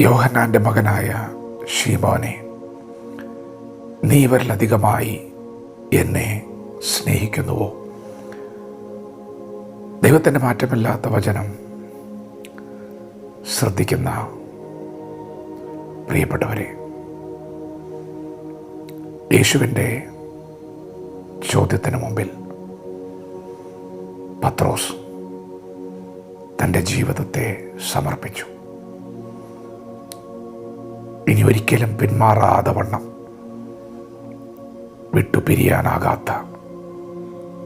യോഹന്നാന്റെ മകനായ ഷീമോനെ നീ ഇവരിലധികമായി എന്നെ സ്നേഹിക്കുന്നുവോ? ദൈവത്തിന്റെ മാറ്റമില്ലാത്ത വചനം ശ്രദ്ധിക്കുന്ന പ്രിയപ്പെട്ടവരെ യേശുവിന്റെ ചോദ്യത്തിന് മുമ്പിൽ പത്രോസ് തന്റെ ജീവിതത്തെ സമർപ്പിച്ചു. ഇനി ഒരിക്കലും പിന്മാറാതെ വണ്ണം. വിട്ടുപിരിയാനാകാത്ത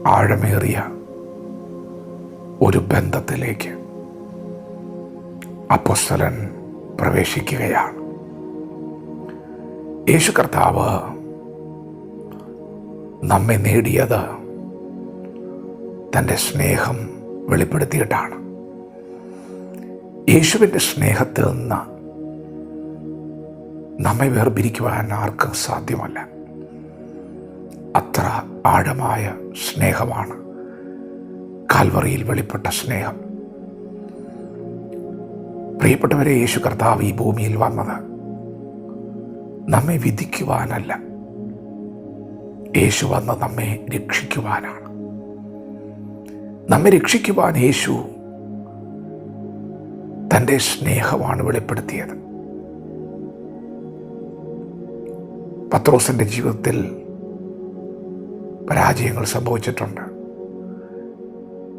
ആഴമേറിയ ഒരു ബന്ധത്തിലേക്ക് അപ്പൊസ്തലൻ പ്രവേശിക്കുകയാണ്. യേശു കർത്താവ് നമ്മെ നേടിയത് തന്റെ സ്നേഹം വെളിപ്പെടുത്തിയിട്ടാണ്. യേശുവിന്റെ സ്നേഹത്തിൽ നിന്ന് നമ്മെ വേർപിരിക്കുവാൻ ആർക്കും സാധ്യമല്ല. അത്ര ആഴമായ സ്നേഹമാണ് കാൽവറിയിൽ വെളിപ്പെട്ട സ്നേഹം. പ്രിയപ്പെട്ടവരെ യേശു കർത്താവ് ഈ ഭൂമിയിൽ വന്നത് നമ്മെ വിധിക്കുവാനല്ല. യേശു വന്ന് നമ്മെ രക്ഷിക്കുവാനാണ്. നമ്മെ രക്ഷിക്കുവാൻ യേശു തന്റെ സ്നേഹമാണ് വെളിപ്പെടുത്തിയത്. പത്രോസിന്റെ ജീവിതത്തിൽ പരാജയങ്ങൾ സംഭവിച്ചിട്ടുണ്ട്.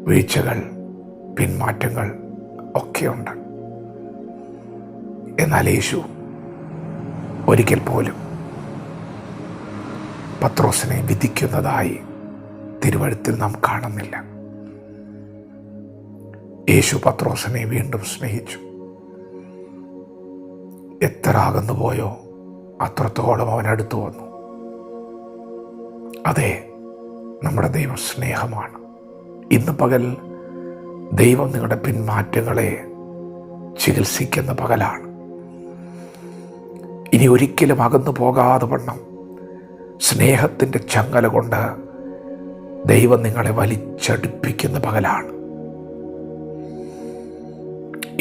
വീഴ്ചകൾ പിന്മാറ്റങ്ങൾ ഒക്കെയുണ്ട്. എന്നാൽ യേശു ഒരിക്കൽ പോലും പത്രോസിനെ വിധിക്കുന്നതായി തിരുവഴുത്തിൽ നാം കാണുന്നില്ല. യേശു പത്രോസിനെ വീണ്ടും സ്നേഹിച്ചു. എത്ര അകന്നു പോയോ അത്രത്തോളം അവൻ വന്നു. അതെ നമ്മുടെ ദൈവം സ്നേഹമാണ്. ഇന്ന് പകൽ ദൈവം നിങ്ങളുടെ പിന്മാറ്റങ്ങളെ ചികിത്സിക്കുന്ന പകലാണ്. ഇനി ഒരിക്കലും അകന്നു പോകാതെ വണ്ണം സ്നേഹത്തിന്റെ ചങ്ങല കൊണ്ട് ദൈവം നിങ്ങളെ വലിച്ചടുപ്പിക്കുന്ന പകലാണ്.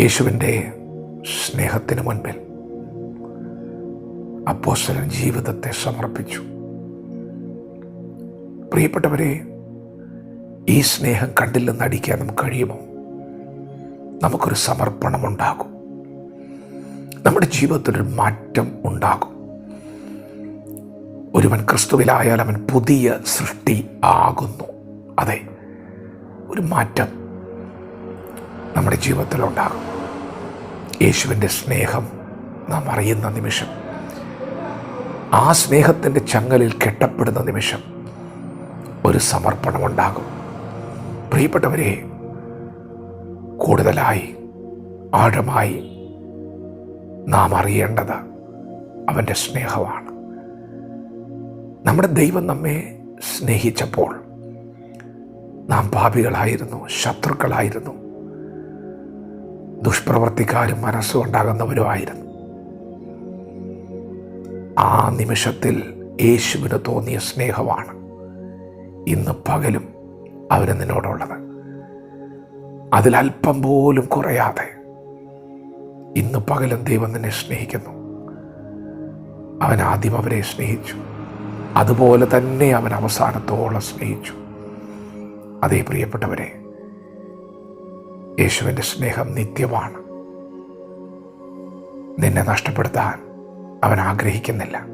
യേശുവിന്റെ സ്നേഹത്തിന് മുൻപിൽ അപ്പോസ്തലൻ ജീവിതത്തെ സമർപ്പിച്ചു. പ്രിയപ്പെട്ടവരെ ഈ സ്നേഹം കണ്ടില്ലെന്ന് അടിക്കാൻ നമുക്ക് കഴിയുമോ? നമുക്കൊരു സമർപ്പണം ഉണ്ടാകും. നമ്മുടെ ജീവിതത്തിലൊരു മാറ്റം ഉണ്ടാകും. ഒരുവൻ ക്രിസ്തുവിലായാൽ അവൻ പുതിയ സൃഷ്ടി ആകുന്നു. അതെ ഒരു മാറ്റം നമ്മുടെ ജീവിതത്തിലുണ്ടാകും. യേശുവിന്റെ സ്നേഹം നാം അറിയുന്ന നിമിഷം ആ സ്നേഹത്തിന്റെ ചങ്ങലിൽ കെട്ടപ്പെടുന്ന നിമിഷം ഒരു സമർപ്പണമുണ്ടാകും പ്രിയപ്പെട്ടവരെ കൂടുതലായി ആഴമായി നാം അറിയേണ്ടത് അവന്റെ സ്നേഹമാണ്. നമ്മുടെ ദൈവം നമ്മെ സ്നേഹിച്ചപ്പോൾ നാം പാപികളായിരുന്നു ശത്രുക്കളായിരുന്നു ദുഷ്പ്രവർത്തിക്കാരും മനസ്സുകൊണ്ടാകുന്നവരുമായിരുന്നു. ആ നിമിഷത്തിൽ യേശുവിന് തോന്നിയ സ്നേഹമാണ് ഇന്ന് പകലും അവന് നിന്നോടുള്ളത്. അതിലല്പം പോലും കുറയാതെ ഇന്ന് പകലും ദൈവം നിന്നെ സ്നേഹിക്കുന്നു. അവൻ ആദ്യം അവരെ സ്നേഹിച്ചു. അതുപോലെ തന്നെ അവൻ അവസാനത്തോളം സ്നേഹിച്ചു. അതേ പ്രിയപ്പെട്ടവരെ യേശുവിന്റെ സ്നേഹം നിത്യമാണ്. നിന്നെ നഷ്ടപ്പെടുത്താൻ അവൻ ആഗ്രഹിക്കുന്നില്ല.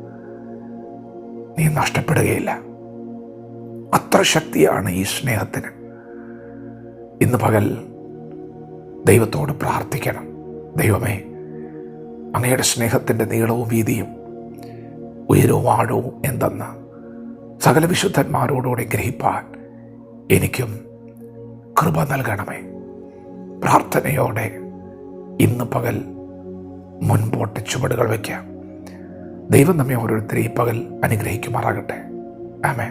നീ നഷ്ടപ്പെടുകയില്ല. അത്ര ശക്തിയാണ് ഈ സ്നേഹത്തിന്. ഇന്ന് പകൽ ദൈവത്തോട് പ്രാർത്ഥിക്കണം. ദൈവമേ അങ്ങയുടെ സ്നേഹത്തിന്റെ നീളവും വീതിയും ഉയരവും ആഴവും എന്തെന്ന് സകല വിശുദ്ധന്മാരോടുകൂടെ ഗ്രഹിപ്പാൻ എനിക്കും കൃപ നൽകണമേ. പ്രാർത്ഥനയോടെ ഇന്ന് പകൽ മുൻപോട്ട് ചുവടുകൾ വയ്ക്കാം. ദൈവം നമ്മെ ഓരോരുത്തരെയും പകൽ അനുഗ്രഹിക്കുമാറാകട്ടെ. ആമേ